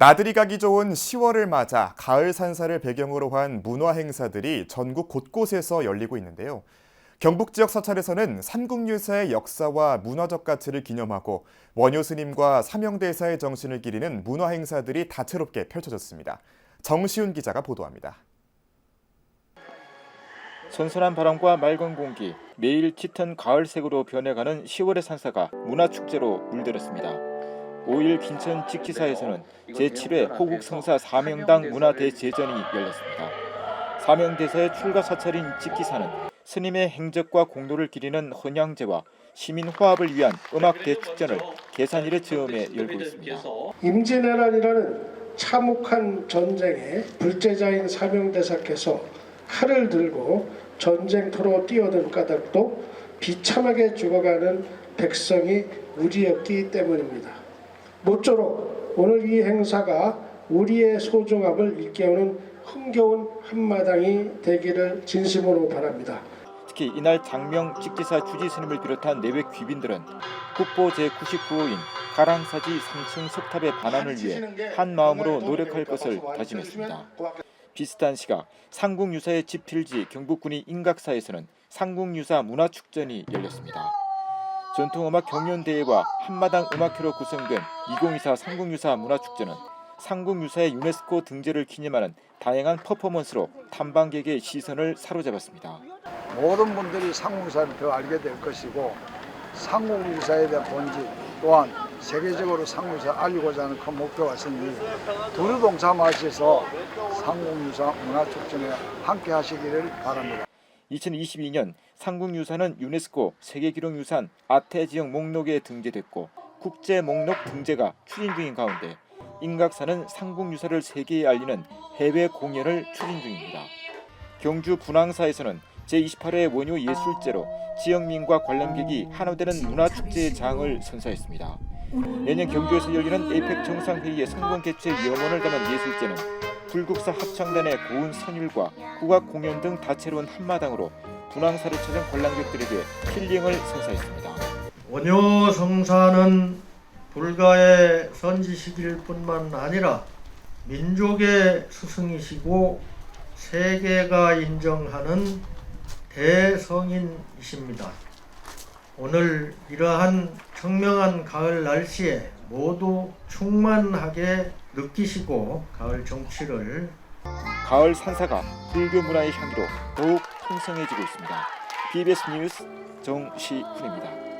나들이 가기 좋은 10월을 맞아 가을 산사를 배경으로 한 문화 행사들이 전국 곳곳에서 열리고 있는데요. 경북 지역 사찰에서는 삼국유사의 역사와 문화적 가치를 기념하고 원효 스님과 삼영대사의 정신을 기리는 문화 행사들이 다채롭게 펼쳐졌습니다. 정시훈 기자가 보도합니다. 선선한 바람과 맑은 공기, 매일 짙은 가을색으로 변해가는 10월의 산사가 문화축제로 물들었습니다. 5일 김천 직지사에서는 제7회 호국성사 사명당 문화대제전이 열렸습니다. 사명대사의 출가 사찰인 직기사는 스님의 행적과 공로를 기리는 헌양제와 시민 화합을 위한 음악 대축전을 계산일의 즈음에 열고 있습니다. 임진왜란이라는 참혹한 전쟁에 불제자인 사명대사께서 칼을 들고 전쟁터로 뛰어든 까닭도 비참하게 죽어가는 백성이 우리였기 때문입니다. 모쪼록 오늘 이 행사가 우리의 소중함을 일깨우는 흥겨운 한마당이 되기를 진심으로 바랍니다. 특히 이날 장명 직지사 주지 스님을 비롯한 내외 귀빈들은 국보 제99호인 가랑사지 3층 석탑의 반환을 위해 한 마음으로 노력할 것을 다짐했습니다. 비슷한 시각 상국유사의 집필지 경북군이 인각사에서는 상국유사 문화축전이 열렸습니다. 전통음악 경연대회와 한마당 음악회로 구성된 2024 상국유사 문화축전은 상국유사의 유네스코 등재를 기념하는 다양한 퍼포먼스로 탐방객의 시선을 사로잡았습니다. 모든 분들이 상공유사를 더 알게 될 것이고 상공유사에 대한 본질 또한 세계적으로 상공유사를 알리고자 하는 큰 목표가 있으니 두루 동참하셔서 상공유사 문화축전에 함께 하시기를 바랍니다. 2022년 상국유사는 유네스코 세계기록유산 아태 지역 목록에 등재됐고 국제 목록 등재가 추진 중인 가운데 인각사는 상국유사를 세계에 알리는 해외 공연을 추진 중입니다. 경주 분황사에서는 제28회 원효 예술제로 지역민과 관람객이 하나되는 문화축제의 장을 선사했습니다. 내년 경주에서 열리는 에이펙 정상회의의 성공 개최 염원을 담은 예술제는 불국사 합창단의 고운 선율과 국악 공연 등 다채로운 한마당으로 분황사를 찾은 관람객들에게 힐링을 선사했습니다. 원효 성사는 불가의 선지식일 뿐만 아니라 민족의 스승이시고 세계가 인정하는 대성인이십니다. 오늘 이러한 청명한 가을 날씨에 모두 충만하게 느끼시고 가을 정취를 가을 산사가 불교 문화의 향기로 더욱 풍성해지고 있습니다. BBS 뉴스 정시훈입니다.